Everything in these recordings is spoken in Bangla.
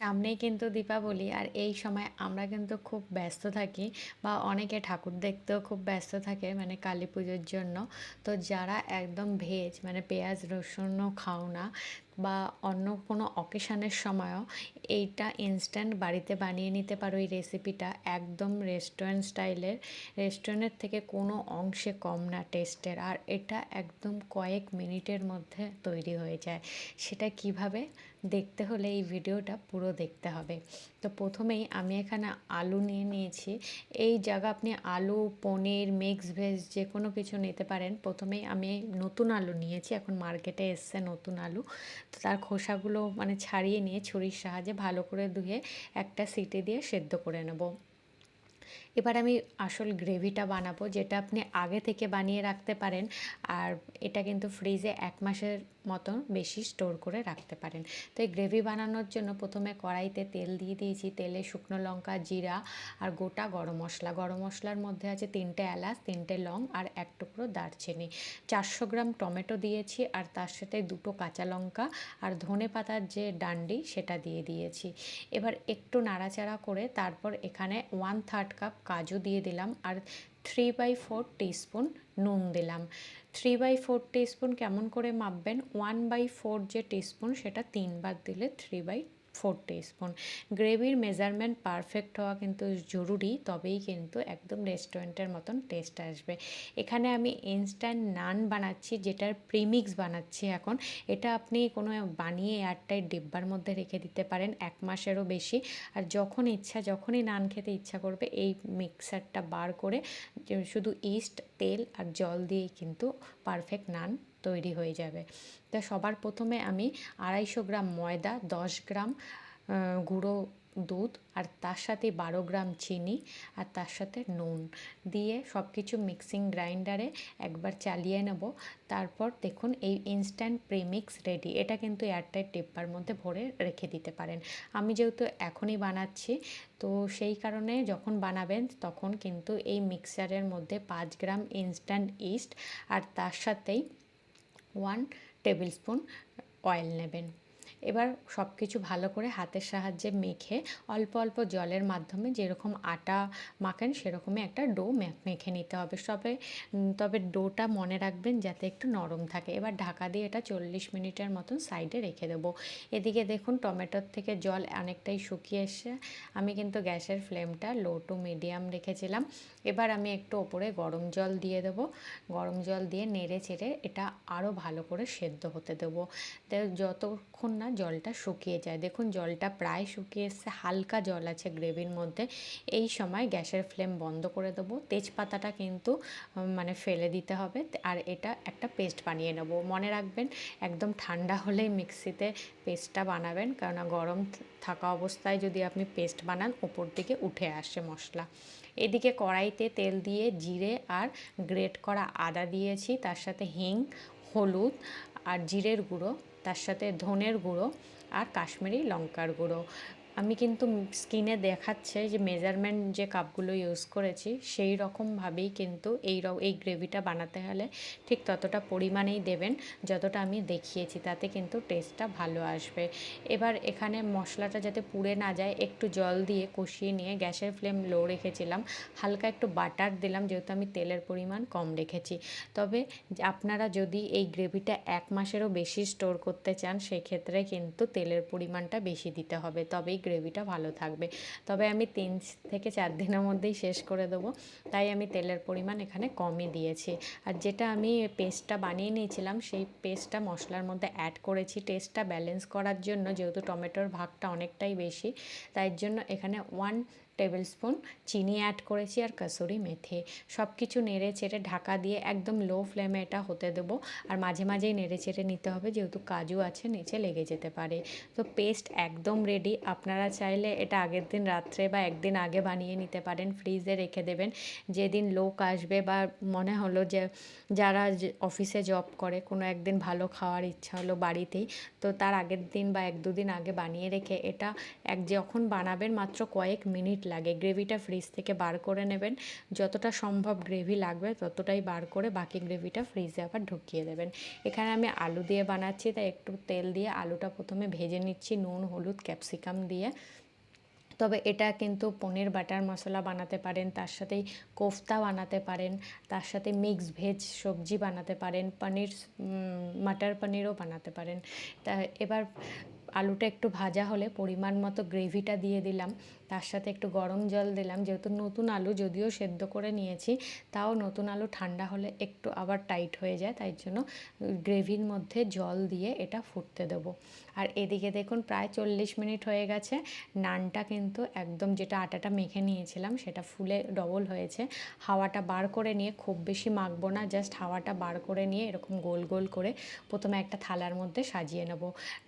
সামনেই কিন্তু দীপাবলি। আর এই সময় আমরা কিন্তু খুব ব্যস্ত থাকি বা অনেকে ঠাকুর দেখতেও খুব ব্যস্ত থাকে মানে কালী পুজোর জন্য। তো যারা একদম ভেজ মানে পেঁয়াজ, রসুনও খাও না বা অন্য কোনো অকেশানের সময়ও এইটা ইনস্ট্যান্ট বাড়িতে বানিয়ে নিতে পারো এই রেসিপিটা একদম রেস্টুরেন্ট স্টাইলের রেস্টুরেন্টের থেকে কোনো অংশে কম না টেস্টের আর এটা একদম কয়েক মিনিটের মধ্যে তৈরি হয়ে যায়। সেটা কীভাবে? দেখতে হলে এই ভিডিওটা পুরো দেখতে হবে। তো প্রথমেই আমি এখানে আলু নিয়ে নিয়েছি। এই জায়গা আপনি আলু, পনির মিক্স ভেজ যে কোনো কিছু নিতে পারেন। প্রথমেই আমি নতুন আলু নিয়েছি, এখন মার্কেটে এসছে নতুন আলু। তো তার খোসাগুলো মানে ছাড়িয়ে নিয়ে ছুরির সাহায্যে ভালো করে ধুয়ে একটা সিটি দিয়ে সেদ্ধ করে নেব। এবার আমি আসল গ্রেভিটা বানাবো, যেটা আপনি আগে থেকে বানিয়ে রাখতে পারেন। আর এটা কিন্তু ফ্রিজে এক মাসের মতন বেশি স্টোর করে রাখতে পারেন। তো এই গ্রেভি বানানোর জন্য প্রথমে কড়াইতে তেল দিয়ে দিয়েছি। তেলে শুকনো লঙ্কা, জিরা আর গোটা গরম মশলা। গরম মশলার মধ্যে আছে তিনটে এলাচ, তিনটে লং আর এক টুকরো দারচিনি। চারশো গ্রাম টমেটো দিয়েছি আর তার সাথে দুটো কাঁচা লঙ্কা আর ধনে পাতার যে ডান্ডি সেটা দিয়ে দিয়েছি। এবার একটু নাড়াচাড়া করে তারপর এখানে ওয়ান থার্ড কাপ কাজু দিয়ে দিলাম আর থ্রি বাই ফোর টিস্পুন নুন দিলাম। থ্রি বাই ফোর টিস্পুন কেমন করে মাপবেন? ওয়ান বাই ফোর যে টিস্পুন সেটা তিনবার দিলে থ্রি বাই ফোর স্পুন গ্রেভির মেজারমেন্ট পারফেক্ট হওয়া কিন্তু জরুরি, তবেই কিন্তু একদম রেস্টুরেন্টের মতন টেস্ট আসবে। এখানে আমি ইনস্ট্যান্ট নান বানাচ্ছি, যেটার প্রিমিক্স বানাচ্ছি এখন। এটা আপনি কোনো বানিয়ে এয়ারটাইট ডিব্বার মধ্যে রেখে দিতে পারেন, এক মাসেরও বেশি। আর যখন ইচ্ছা, যখনই নান খেতে ইচ্ছা করবে, এই মিক্সারটা বার করে শুধু ইস্ট তেল আর জল দিয়েই কিন্তু পারফেক্ট নান তৈরি হয়ে যাবে। তা সবার প্রথমে আমি আড়াইশো গ্রাম ময়দা, দশ গ্রাম গুঁড়ো দুধ আর তার সাথে বারো গ্রাম চিনি আর তার সাথে নুন দিয়ে সব কিছু মিক্সিং গ্রাইন্ডারে একবার চালিয়ে নেব। তারপর দেখুন এই ইনস্ট্যান্ট প্রিমিক্স রেডি এটা কিন্তু এয়ারটাইট টিপ্পার মধ্যে ভরে রেখে দিতে পারেন। আমি যেহেতু এখনই বানাচ্ছি, তো সেই কারণে যখন বানাবেন তখন কিন্তু এই মিক্সারের মধ্যে পাঁচ গ্রাম ইনস্ট্যান্ট ইস্ট আর তার সাথেই ওয়ান টেবিল স্পুন অয়েল নেবেন। এবার সব কিছু ভালো করে হাতের সাহায্যে মেখে অল্প অল্প জলের মাধ্যমে যেরকম আটা মাখেন সেরকমই একটা ডো মেখে নিতে হবে। সবে তবে ডোটা মনে রাখবেন যাতে একটু নরম থাকে। এবার ঢাকা দিয়ে এটা চল্লিশ মিনিটের মতন সাইডে রেখে দেবো। এদিকে দেখুন টমেটোর থেকে জল অনেকটাই শুকিয়ে এসে আমি কিন্তু গ্যাসের ফ্লেমটা লো টু মিডিয়াম রেখেছিলাম। এবার আমি একটু ওপরে গরম জল দিয়ে দেবো। গরম জল দিয়ে নেড়ে চেড়ে এটা আরও ভালো করে সেদ্ধ হতে দেবো। যতক্ষণ না জলটা শুকিয়ে যায়। দেখুন, জলটা প্রায় শুকিয়ে এসছে, হালকা জল আছে গ্রেভির মধ্যে। এই সময় গ্যাসের ফ্লেম বন্ধ করে দেবো। তেজপাতাটা কিন্তু মানে ফেলে দিতে হবে। আর এটা একটা পেস্ট বানিয়ে নেব। মনে রাখবেন, একদম ঠান্ডা হলেই মিক্সিতে পেস্টটা বানাবেন। কেননা গরম থাকা অবস্থায় যদি আপনি পেস্ট বানান, ওপর দিকে উঠে আসে মশলা। এদিকে কড়াইতে তেল দিয়ে জিরে আর গ্রেট করা আদা দিয়েছি। তার সাথে হিং, হলুদ আর জিরের গুঁড়ো। তার সাথে ধনের গুঁড়ো আর কাশ্মীরি লঙ্কার গুঁড়ো। আমি কিন্তু স্কিনে দেখাচ্ছে যে মেজারমেন্ট যে কাপগুলো ইউজ করেছি, সেই রকমভাবেই কিন্তু এই এই গ্রেভিটা বানাতে হলে ঠিক ততটা পরিমাণেই দেবেন, যতটা আমি দেখিয়েছি, তাতে কিন্তু টেস্টটা ভালো আসবে। এবার এখানে মশলাটা যাতে পুড়ে না যায়, একটু জল দিয়ে কষিয়ে নিয়ে গ্যাসের ফ্লেম লো রেখেছিলাম, হালকা একটু বাটার দিলাম, যেহেতু আমি তেলের পরিমাণ কম রেখেছি। তবে আপনারা যদি এই গ্রেভিটা এক মাসেরও বেশি স্টোর করতে চান, সেক্ষেত্রে কিন্তু তেলের পরিমাণটা বেশি দিতে হবে। তবেই গ্রেভিটা ভালো থাকবে। তবে আমি তিন থেকে চার দিনের মধ্যেই শেষ করে দেবো। তাই আমি তেলের পরিমাণ এখানে কমই দিয়েছি। আর যেটা আমি পেস্টটা বানিয়ে নিয়েছিলাম, সেই পেস্টটা মশলার মধ্যে অ্যাড করেছি। টেস্টটা ব্যালেন্স করার জন্য, যেহেতু টমেটোর ভাগটা অনেকটাই বেশি, তাই জন্য এখানে ওয়ান টেবিল স্পুন চিনি অ্যাড করেছি আর কাসুরি মেথি। সব কিছু নেড়ে চেড়ে ঢাকা দিয়ে একদম লো ফ্লেমে এটা হতে দেবো। আর মাঝে মাঝেই নেড়ে চেড়ে নিতে হবে, যেহেতু কাজু আছে, নিচে লেগে যেতে পারে। তো পেস্ট একদম রেডি আপনারা চাইলে এটা আগের দিন রাত্রে বা একদিন আগে বানিয়ে নিতে পারেন। ফ্রিজে রেখে দেবেন। যেদিন লোক আসবে বা মনে হলো যে যারা অফিসে জব করে, কোনো একদিন ভালো খাওয়ার ইচ্ছা হলো বাড়িতেই, তো তার আগের দিন বা এক দুদিন আগে বানিয়ে রেখে এটা এক যখন বানাবেন মাত্র কয়েক মিনিট লাগে। গ্রেভিটা ফ্রিজ থেকে বার করে নেবেন। যতটা সম্ভব গ্রেভি লাগবে, ততটাই বার করে বাকি গ্রেভিটা ফ্রিজে আবার ঢুকিয়ে দেবেন। এখানে আমি আলু দিয়ে বানাচ্ছি, তাই একটু তেল দিয়ে আলুটা প্রথমে ভেজে নিচ্ছি নুন, হলুদ ক্যাপসিকাম দিয়ে। তবে এটা কিন্তু পনির বাটার মশলা বানাতে পারেন, তার সাথেই কোফতা বানাতে পারেন, তার সাথে মিক্স ভেজ সবজি বানাতে পারেন, পনির মাটার পনিরও বানাতে পারেন। তা এবার আলুটা একটু ভাজা হলে পরিমাণ মতো গ্রেভিটা দিয়ে দিলাম। তার সাথে একটু গরম জল দিলাম, যেহেতু নতুন আলু যদিও সেদ্ধ করে নিয়েছি, তাও নতুন আলু ঠান্ডা হলে একটু আবার টাইট হয়ে যায়, তাই জন্য গ্রেভির মধ্যে জল দিয়ে এটা ফুটতে দেবো। আর এদিকে দেখুন প্রায় চল্লিশ মিনিট হয়ে গেছে, নানটা কিন্তু একদম যেটা আটাটা মেখে নিয়েছিলাম সেটা ফুলে ডবল হয়েছে। হাওয়াটা বার করে নিয়ে খুব বেশি মাখবো না, জাস্ট হাওয়াটা বার করে নিয়ে এরকম গোল গোল করে প্রথমে একটা থালার মধ্যে সাজিয়ে নেব।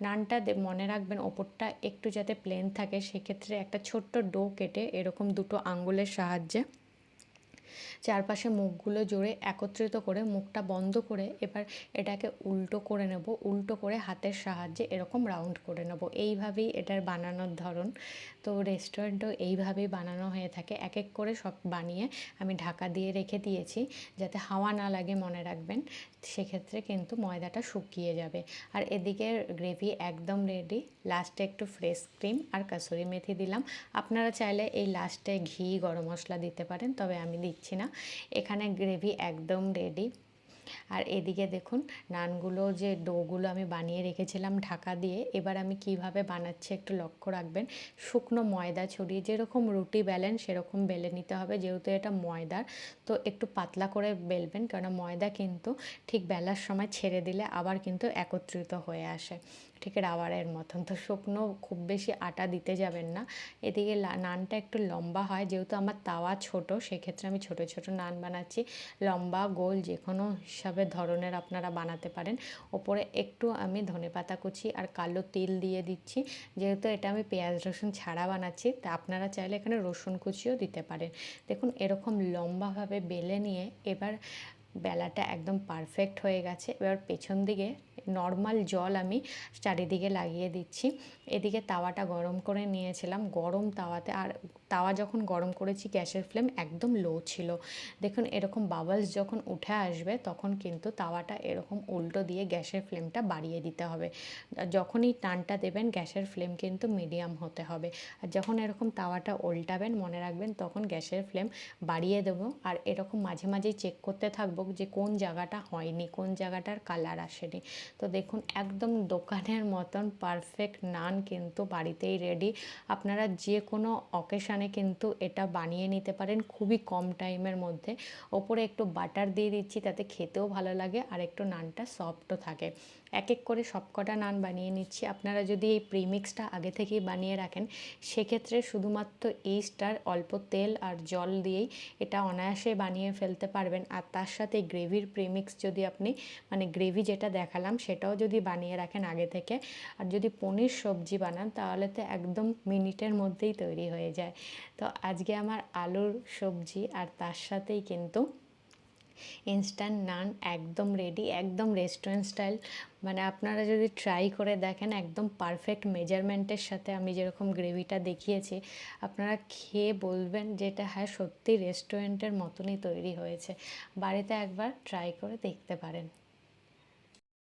নানটা মনে রাখবেন ওপরটা একটু যাতে প্লেন থাকে, সেক্ষেত্রে একটা ছোট্ট ডো কেটে এরকম দুটো আঙ্গুলের সাহায্যে চারপাশে মুখগুলো জোরে একত্রিত করে মুখটা বন্ধ করে এবার এটাকে উল্টো করে নেব, উল্টো করে হাতের সাহায্যে এরকম রাউন্ড করে নেব। এইভাবেই এটার বানানোর ধরন। তো রেস্টুরেন্টও এইভাবেই বানানো হয়ে থাকে। এক এক করে সব বানিয়ে আমি ঢাকা দিয়ে রেখে দিয়েছি যাতে হাওয়া না লাগে, মনে রাখবেন। সেক্ষেত্রে কিন্তু ময়দাটা শুকিয়ে যাবে। আর এদিকে গ্রেভি একদম রেডি। লাস্টে একটু ফ্রেশ ক্রিম আর কাসুরি মেথি দিলাম। আপনারা চাইলে এই লাস্টে ঘি, গরম মশলা দিতে পারেন। তবে আমি দিচ্ছি না। এখানে গ্রেভি একদম রেডি আর এদিকে দেখুন, নানগুলো যে ডোগুলো আমি বানিয়ে রেখেছিলাম ঢাকা দিয়ে, এবার আমি কীভাবে বানাচ্ছি একটু লক্ষ্য রাখবেন। শুকনো ময়দা ছড়িয়ে, যেরকম রুটি বেলেন সেরকম বেলে নিতে হবে, যেহেতু এটা ময়দার। তো একটু পাতলা করে বেলবেন, কেননা ময়দা কিন্তু ঠিক বেলার সময় ছেড়ে দিলে আবার কিন্তু একত্রিত হয়ে আসে। ঠিক রাবারের মতন। তো শুকনো খুব বেশি আটা দিতে যাবেন না। এদিকে নানটা একটু লম্বা হয়। যেহেতু আমার তাওয়া ছোট, সেক্ষেত্রে আমি ছোট ছোট নান বানাচ্ছি। লম্বা, গোল যে কোনো হিসাবে ধরনের আপনারা বানাতে পারেন। ওপরে একটু আমি ধনে পাতা কুচি আর কালো তিল দিয়ে দিচ্ছি। যেহেতু এটা আমি পেঁয়াজ, রসুন ছাড়া বানাচ্ছি, তা আপনারা চাইলে এখানে রসুন কুচিও দিতে পারেন। দেখুন, এরকম লম্বাভাবে বেলে নিয়ে এবার বেলাটা একদম পারফেক্ট হয়ে গেছে। এবার পেছন দিকে নর্মাল জল আমি চারিদিকে লাগিয়ে দিচ্ছি। এদিকে তাওয়াটা গরম করে নিয়েছিলাম। গরম তাওয়াতে আর তাওয়া যখন গরম করেছি, গ্যাসের ফ্লেম একদম লো ছিল। দেখুন, এরকম বাবলস যখন উঠে আসবে, তখন কিন্তু তাওয়াটা এরকম উল্টো দিয়ে গ্যাসের ফ্লেমটা বাড়িয়ে দিতে হবে। যখনই টানটা দেবেন, গ্যাসের ফ্লেম কিন্তু মিডিয়াম হতে হবে। আর যখন এরকম তাওয়াটা উল্টাবেন, মনে রাখবেন, তখন গ্যাসের ফ্লেম বাড়িয়ে দেবো। আর এরকম মাঝে মাঝেই চেক করতে থাকব যে কোন জায়গাটা হয়নি, কোন জায়গাটার কালার আসেনি। তো দেখুন, একদম দোকানের মতন পারফেক্ট নান কিন্তু বাড়িতেই রেডি আপনারা যে কোনো অকেশানে কিন্তু এটা বানিয়ে নিতে পারেন খুবই কম টাইমের মধ্যে। ওপরে একটু বাটার দিয়ে দিচ্ছি, তাতে খেতেও ভালো লাগে আর একটু নানটা সফটও থাকে। এক এক করে সবকটা নান বানিয়ে নিচ্ছি। আপনারা যদি এই প্রিমিক্সটা আগে থেকেই বানিয়ে রাখেন, সেক্ষেত্রে শুধুমাত্র ইস্ট আর অল্প তেল আর জল দিয়েই এটা অনায়াসে বানিয়ে ফেলতে পারবেন। আর তার সাথে গ্রেভির প্রিমিক্স যদি আপনি মানে গ্রেভি যেটা দেখালাম, সেটাও যদি বানিয়ে রাখেন আগে থেকে। আর যদি পনির সবজি বানান, তাহলে তো একদম মিনিটের মধ্যেই তৈরি হয়ে যায়। তো আজকে আমার আলুর সবজি আর তার সাথেই কিন্তু ইনস্ট্যান্ট নান একদম রেডি একদম রেস্টুরেন্ট স্টাইল মানে আপনারা যদি ট্রাই করে দেখেন, একদম পারফেক্ট মেজারমেন্টের সাথে আমি যেরকম গ্রেভিটা দেখিয়েছি, আপনারা খেয়ে বলবেন যেটা হ্যাঁ সত্যি রেস্টুরেন্টের মতনই তৈরি হয়েছে। বাড়িতে একবার ট্রাই করে দেখতে পারেন।